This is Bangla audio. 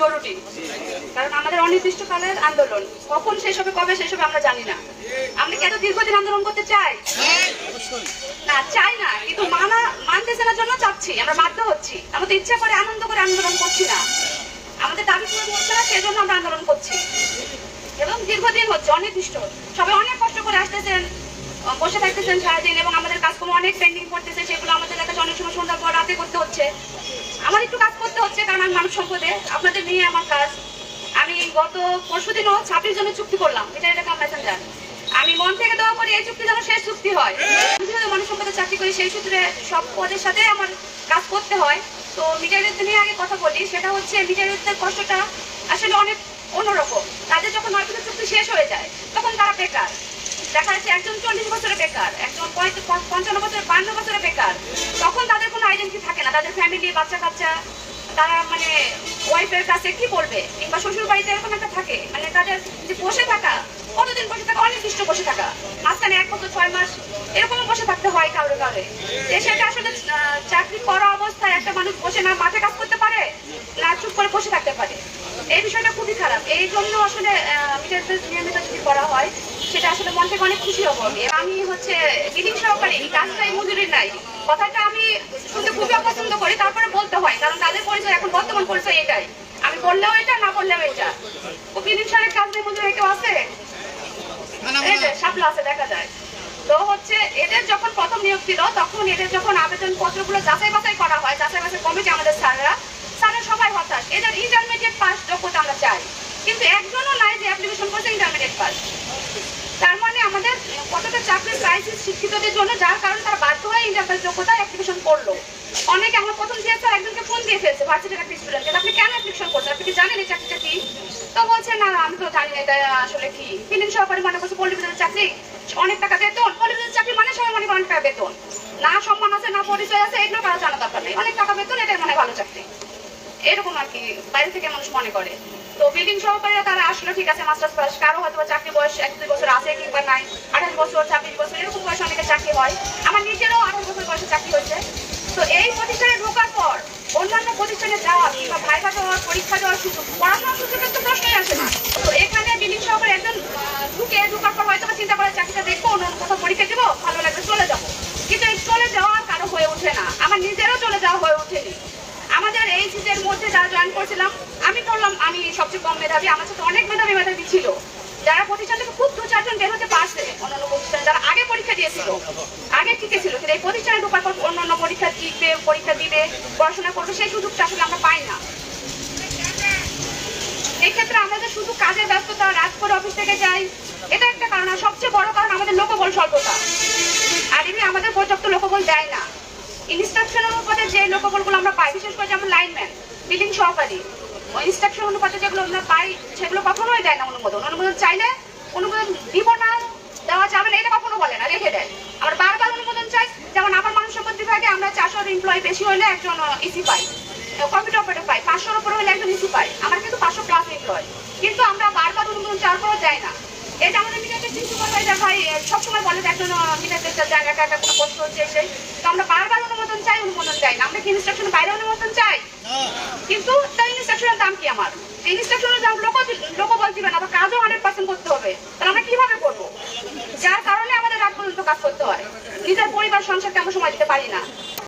জরুরি। কারণ আমাদের অনির্দিষ্টকালের আন্দোলন, কখন শেষ হবে, কবে শেষ হবে আমরা জানি না। আমরা কি এত দীর্ঘদিন আন্দোলন করতে চাই? না চাই না, কিন্তু মানা, মানতেছে না জন্য চাচ্ছি, আমরা বাধ্য হচ্ছি। আমাদের ইচ্ছা করে আনন্দ করে আন্দোলন করছি না। আমাদের দাবি পূরণ হচ্ছে না সেই জন্য আমরা আন্দোলন করছি। এবং দীর্ঘদিন হচ্ছে, অনির্দিষ্ট। সবাই অনেক কষ্ট করে আসতেছেন, বসে থাকতেছেন সারাদিন, এবং আমাদের কাজকর্ম অনেক পেন্ডিং করতেছে, সেগুলো আমাদের কাছে অনেক সময় সন্ধ্যার পর রাতে করতে হচ্ছে। আমার একটু কাজ করতে হচ্ছে, কারণ আমি মানুষ সম্পদে, আপনাদের নিয়ে আমার কাজ। আমি গত পরশু দিনও ছাব্বিশ জন্য চুক্তি করলাম, এটা এটা মেসেঞ্জার আমি মন থেকে দোয়া করি এই চুক্তি যেন শেষ চুক্তি হয়। মানুষ সম্পদে চাকরি করি, সেই সূত্রে সব পদের সাথে আমার কাজ করতে হয়। তো মিটারিতে নিয়ে আগে কথা বলি, সেটা হচ্ছে মিটারিতে কষ্টটা আসলে অনেক অন্যরকম। তাদের যখন মার্কেটের চুক্তি শেষ হয়ে যায়, তখন তারা বেকার। দেখা যাচ্ছে একজন চল্লিশ বছরে বেকার, একজন পঞ্চান্ন বছরে বান্ন বছরে বেকার। তখন তাদের কোনো আইডেন্টি থাকে না। তাদের ফ্যামিলি বাচ্চা কাচ্চা তারা মানে ওয়াইফের কাছে কি বলবে? কিংবা শ্বশুর বাড়িতে এরকম একটা থাকে? মানে তাদের যে বসে থাকা, কতদিন বসে থাকা? অনির্দিষ্ট বসে থাকা। মাঝখানে এক বছর, ছয় মাস এরকম বসে থাকতে হয় কারও কারও সেটা আসলে চাকরি করা অবস্থায় একটা মানুষ বসে না, মাঠে কাজ করতে পারে? না, চুপ করে বসে থাকতে পারে। এই বিষয়টা খুবই খারাপ। এই জন্য আসলে মিটার নিয়মিত যদি করা হয় সেটা আসলে মন থেকে অনেক খুশি হব আমি আমি হচ্ছে বিলিং সহকারী কাজটাই মজুরি নাই। কথাটা আমি শুনতে খুবই অপছন্দ করি তারপরে বলতে হয় কারণ তাদের পরিচয় এখন বর্তমান পরিচয় এটাই। আমি বললেও এটা না বললেও এটা। ও বিলিং সাহের কাজ নেই মজুরি কেউ আছে? এই শাপলা আছে দেখা যায়। তো হচ্ছে এদের যখন প্রথম নিয়োগ ছিল তখন এদের যখন আবেদন পত্রগুলো যাচাই বাছাই করা হয় যাচাই বাছাই কমিটি আমাদের স্যাররা স্যাররা সবাই হতাশ। এদের ইন্টারমিডিয়েট পাস যোগ্যতা আমরা চাই। কিন্তু একজনও নাই যে অ্যাপ্লিকেশন করছে ইন্টারমিডিয়েট পাস তার মানে আমাদের কতটা চাকরির ক্রাইসিস শিক্ষিতদের জন্য, যার কারণে তারা বাধ্য হয়ে ইন্টারমিডিয়েট যোগ্যতা অ্যাপ্লিকেশন করল। অনেকে আমার প্রথম জিএস স্যার একজনকে ফোন দিয়ে ফেলছে ভার্সিটির একটা স্টুডেন্টকে আপনি কেন অ্যাপ্লিকেশন করছেন? আপনি কি জানেন এই চাকরিটা কি? তো বলছে, না, আমি তো জানি না, এটা আসলে কি? ফিলিং সহকারী মনে করছে পল্লীবিদ্যালয়ের চাকরি অনেক টাকা বেতন। পল্লীবিদ্যালয়ের চাকরি মানে সবাই মনে অনেক টাকা বেতন। না সম্মান আছে, না পরিচয় আছে, এগুলো কারও জানা দরকার নেই। অনেক টাকা বেতন, এটাই মানে ভালো চাকরি। এরকম আর কি, বাইরে থেকে মানুষ মনে করে। তো বিল্ডিং সহকারীরা তারা আসলে ঠিক আছে মাস্টার্স পাস কারও হয়তো চাকরি বয়স এক দুই বছর আছে কিংবা নাই, আঠাশ বছর, ছাব্বিশ বছর, এরকম বয়সে অনেকের চাকরি হয়। আমার নিজেরও আঠাশ বছর বয়সে চাকরি হয়েছে। তো এই প্রতিষ্ঠানে ঢোকার পর অন্যান্য প্রতিষ্ঠানে যাওয়া কিংবা ভাইভা দেওয়ার, পরীক্ষা দেওয়ার সুযোগ, পড়াশোনার সুযোগের তো প্রশ্নই আসে না তো এখানে বিল্ডিং সহকারী একজন আহ, ঢুকে ঢোকার পর হয়তো বা চিন্তা করে চাকরিটা দেখব অন্য কোথাও পরীক্ষা দেবো ভালো লাগবে চলে যাব কিন্তু এই চলে যাওয়া কারও হয়ে ওঠে না আমার নিজেরও চলে যাওয়া হয়ে ওঠেনি আমাদের এই মধ্যে যারা জয়েন করছিলাম, আমি করলাম আমি সবচেয়ে কম মেধাবী, আমার সাথে অনেক মেধাবী মেধাবী ছিল। যারা প্রতিষ্ঠান থেকে খুব দু চারজন বের হতে পারছে, অন্যান্য প্রতিষ্ঠান যারা আগে পরীক্ষা দিয়েছিল, আগে টিকে ছিল, কিন্তু এই প্রতিষ্ঠানে ঢোকার পর অন্যান্য পরীক্ষা দিবে পরীক্ষা দিবে, পড়াশোনা করবে, সেই সুযোগটা আসলে আমরা পাই না। এক্ষেত্রে ক্ষেত্রে আমাদের শুধু কাজের ব্যস্ততা, রাত করে অফিস থেকে যাই, এটা একটা কারণ, আর সবচেয়ে বড় কারণ আমাদের লোকবল স্বল্পতা। আরবি আমাদের পর্যাপ্ত লোকবল দেয় না। ইনস্ট্রাকশন অনুপাতে যে লোকবলগুলো আমরা পাই, বিশেষ করে যেমন লাইনম্যান বিল্ডিং সহকারী ইনস্ট্রাকশন অনুপাতে যেগুলো আমরা পাই, সেগুলো কখনোই দেয় না অনুমোদন। অনুমোদন চাইলে অনুমোদন দিব না, দেওয়া যাবে না, এটা কখনো বলে না, রেখে দেয়। আমরা বারবার অনুমোদন চাই, যেমন আমার মানুষ সম্পদ বিভাগে আমরা চারশোর এমপ্লয়ি বেশি হলে একজন ইসি পাই কম্পিউটার অপারেটর পাই, পাঁচশোর উপরে হলে একজন ইসি পাই, আমার কিন্তু পাঁচশো প্লাস এমপ্লয় কিন্তু আমরা বারবার অনুমোদন চাওয়ার পরও যাই না। এটা আমাদের মিটারের চিন্তা করতে ভাই সবসময় বলে যে একজন মিটারের জায়গাটা একটা কোনো কষ্ট হচ্ছে সেই তো আমরা বারবার অনুমোদন চাই অনুমোদন চাই না। আমরা কি ইনস্ট্রাকশন বাইরে অনুমোদন চাই? কিন্তু তাই ইনস্ট্রাকশনের দাম কি আমার? ইনস্ট্রাকশনের দাম লোক লোক বলছিবে না আবার কাজও হান্ড্রেড পার্সেন্ট করতে হবে। তাহলে আমরা কীভাবে করব? যার কারণে আমাদের রাত পর্যন্ত কাজ করতে হয়। নিজের পরিবার সংসারকে আমরা সময় দিতে পারি না।